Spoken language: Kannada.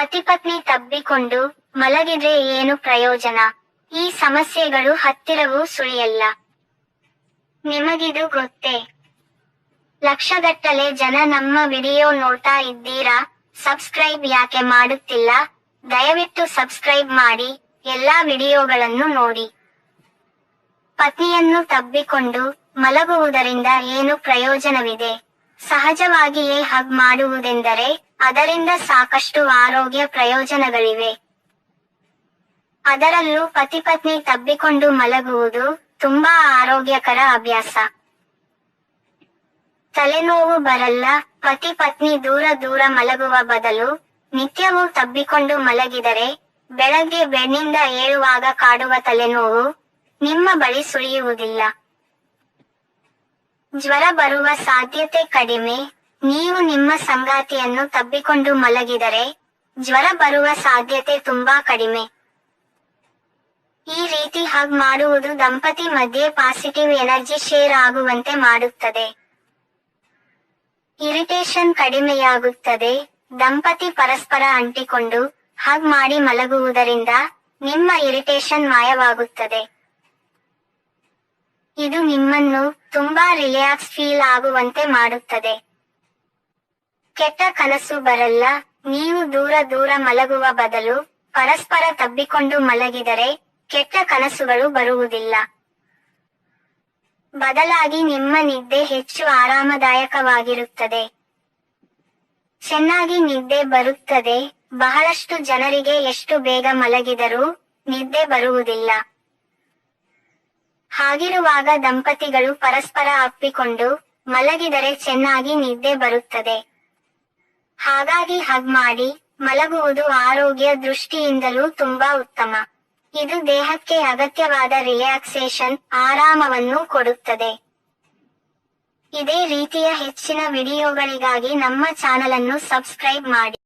ಪತಿ ಪತ್ನಿ ತಬ್ಬಿಕೊಂಡು ಮಲಗಿದ್ರೆ ಏನು ಪ್ರಯೋಜನ? ಈ ಸಮಸ್ಯೆಗಳು ಹತ್ತಿರವೂ ಸುಳಿಯಲ್ಲ. ನಿಮಗಿದು ಗೊತ್ತೇ? ಲಕ್ಷಗಟ್ಟಲೆ ಜನ ನಮ್ಮ ವಿಡಿಯೋ ನೋಡ್ತಾ ಇದ್ದೀರಾ? ಸಬ್ಸ್ಕ್ರೈಬ್ ಯಾಕೆ ಮಾಡುತ್ತಿಲ್ಲ? ದಯವಿಟ್ಟು ಸಬ್ಸ್ಕ್ರೈಬ್ ಮಾಡಿ ಎಲ್ಲಾ ವಿಡಿಯೋಗಳನ್ನು ನೋಡಿ. ಪತ್ನಿಯನ್ನು ತಬ್ಬಿಕೊಂಡು ಮಲಗುವುದರಿಂದ ಏನು ಪ್ರಯೋಜನವಿದೆ? ಸಹಜವಾಗಿಯೇ ಹಗ್ ಮಾಡುವುದೆಂದರೆ ಅದರಿಂದ ಸಾಕಷ್ಟು ಆರೋಗ್ಯ ಪ್ರಯೋಜನಗಳಿವೆ. ಅದರಲ್ಲೂ ಪತಿ ಪತ್ನಿ ತಬ್ಬಿಕೊಂಡು ಮಲಗುವುದು ತುಂಬಾ ಆರೋಗ್ಯಕರ ಅಭ್ಯಾಸ. ತಲೆನೋವು ಬರಲ್ಲ, ಪತಿ ಪತ್ನಿ ದೂರ ದೂರ ಮಲಗುವ ಬದಲು ನಿತ್ಯವೂ ತಬ್ಬಿಕೊಂಡು ಮಲಗಿದರೆ ಬೆಳಗ್ಗೆ ಬೆನ್ನಿಂದ ಏಳುವಾಗ ಕಾಡುವ ತಲೆನೋವು ನಿಮ್ಮ ಬಳಿ ಸುಳಿಯುವುದಿಲ್ಲ ಜ್ವರ ಬರುವ ಸಾಧ್ಯತೆ ಕಡಿಮೆ ನೀವು ನಿಮ್ಮ ಸಂಗಾತಿಯನ್ನು ತಬ್ಬಿಕೊಂಡು ಮಲಗಿದರೆ ಜ್ವರ ಬರುವ ಸಾಧ್ಯತೆ ತುಂಬಾ ಕಡಿಮೆ. ಈ ರೀತಿ ಹಗ್ ಮಾಡುವುದು ದಂಪತಿ ಮಧ್ಯೆ ಪಾಸಿಟಿವ್ ಎನರ್ಜಿ ಶೇರ್ ಆಗುವಂತೆ ಮಾಡುತ್ತದೆ. ಇರಿಟೇಷನ್ ಕಡಿಮೆಯಾಗುತ್ತದೆ, ದಂಪತಿ ಪರಸ್ಪರ ಅಂಟಿಕೊಂಡು ಹಗ್ ಮಾಡಿ ಮಲಗುವುದರಿಂದ ನಿಮ್ಮ ಇರಿಟೇಷನ್ ಮಾಯವಾಗುತ್ತದೆ. ಇದು ನಿಮ್ಮನ್ನು ತುಂಬಾ ರಿಲ್ಯಾಕ್ಸ್ ಫೀಲ್ ಆಗುವಂತೆ ಮಾಡುತ್ತದೆ. ಕೆಟ್ಟ ಕನಸು ಬರಲ್ಲ. ನೀವು ದೂರ ದೂರ ಮಲಗುವ ಬದಲು ಪರಸ್ಪರ ತಬ್ಬಿಕೊಂಡು ಮಲಗಿದರೆ ಕೆಟ್ಟ ಕನಸುಗಳು ಬರುವುದಿಲ್ಲ. ಬದಲಾಗಿ ನಿಮ್ಮ ನಿದ್ದೆ ಹೆಚ್ಚು ಆರಾಮದಾಯಕವಾಗಿರುತ್ತದೆ. ಚೆನ್ನಾಗಿ ನಿದ್ದೆ ಬರುತ್ತದೆ. ಬಹಳಷ್ಟು ಜನರಿಗೆ ಎಷ್ಟು ಬೇಗ ಮಲಗಿದರೂ ನಿದ್ದೆ ಬರುವುದಿಲ್ಲ. ಹಾಗಿರುವಾಗ ದಂಪತಿಗಳು ಪರಸ್ಪರ ಅಪ್ಪಿಕೊಂಡು ಮಲಗಿದರೆ ಚೆನ್ನಾಗಿ ನಿದ್ದೆ ಬರುತ್ತದೆ. ಹಾಗಾಗಿ ಹಗ್ ಮಾಡಿ ಮಲಗುವುದು ಆರೋಗ್ಯ ದೃಷ್ಟಿಯಿಂದಲೂ ತುಂಬಾ ಉತ್ತಮ. ಇದು ದೇಹಕ್ಕೆ ಅಗತ್ಯವಾದ ರಿಲ್ಯಾಕ್ಸೇಷನ್ ಆರಾಮವನ್ನು ಕೊಡುತ್ತದೆ. ಇದೇ ರೀತಿಯ ಹೆಚ್ಚಿನ ವಿಡಿಯೋಗಳಿಗಾಗಿ ನಮ್ಮ ಚಾನಲ್ ಅನ್ನು ಸಬ್ಸ್ಕ್ರೈಬ್ ಮಾಡಿ.